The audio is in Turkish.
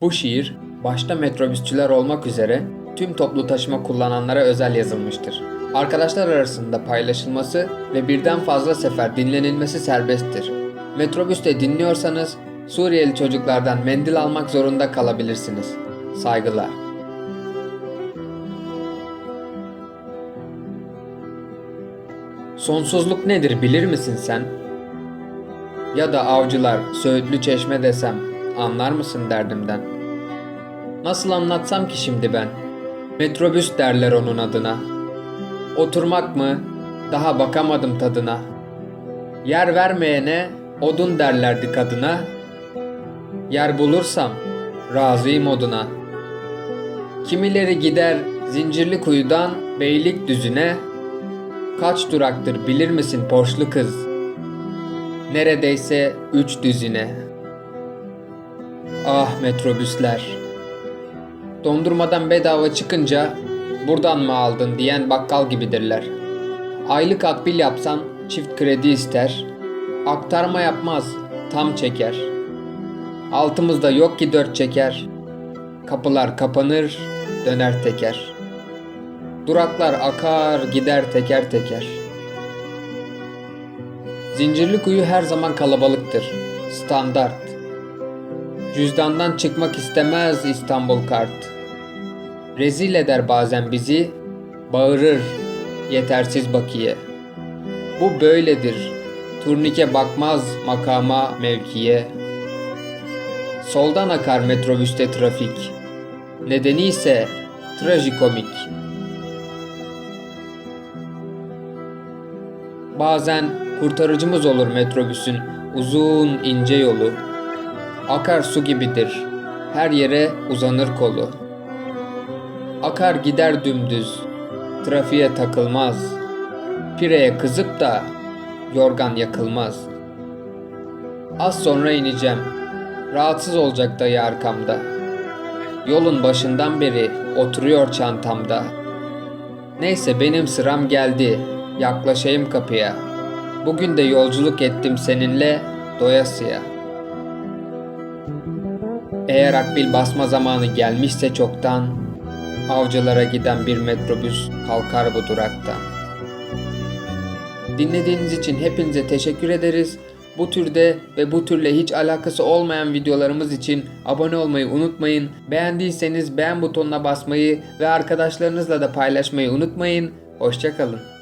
Bu şiir, başta metrobüsçüler olmak üzere tüm toplu taşıma kullananlara özel yazılmıştır. Arkadaşlar arasında paylaşılması ve birden fazla sefer dinlenilmesi serbesttir. Metrobüste dinliyorsanız Suriyeli çocuklardan mendil almak zorunda kalabilirsiniz. Saygılar. Sonsuzluk nedir bilir misin sen? Ya da avcılar Söğütlü Çeşme desem anlar mısın derdimden? Nasıl anlatsam ki şimdi ben? Metrobüs derler onun adına. Oturmak mı? Daha bakamadım tadına. Yer vermeyene odun derlerdi kadına. Yer bulursam razıyım oduna. Kimileri gider zincirli kuyudan beylik düzüne. Kaç duraktır bilir misin porşlu kız? Neredeyse üç düzine. Ah metrobüsler. Dondurmadan bedava çıkınca buradan mı aldın diyen bakkal gibidirler. Aylık akbil yapsan çift kredi ister. Aktarma yapmaz, tam çeker. Altımızda yok ki dört çeker. Kapılar kapanır, döner teker. Duraklar akar, gider teker teker. Zincirli kuyu her zaman kalabalıktır. Standart. Cüzdandan çıkmak istemez İstanbul kart. Rezil eder bazen bizi, bağırır yetersiz bakiye. Bu böyledir. Turnike bakmaz makama, mevkiye. Soldan akar metrobüste trafik. Nedeni ise trajikomik. Bazen kurtarıcımız olur metrobüsün uzun ince yolu. Akar su gibidir. Her yere uzanır kolu. Akar gider dümdüz. Trafiğe takılmaz. Pireye kızıp da yorgan yakılmaz. Az sonra ineceğim. Rahatsız olacak dayı arkamda. Yolun başından beri oturuyor çantamda. Neyse benim sıram geldi. Yaklaşayım kapıya. Bugün de yolculuk ettim seninle doyasıya. Eğer akbil basma zamanı gelmişse çoktan, avcılara giden bir metrobüs kalkar bu duraktan. Dinlediğiniz için hepinize teşekkür ederiz. Bu türde ve bu türle hiç alakası olmayan videolarımız için abone olmayı unutmayın. Beğendiyseniz beğen butonuna basmayı ve arkadaşlarınızla da paylaşmayı unutmayın. Hoşçakalın.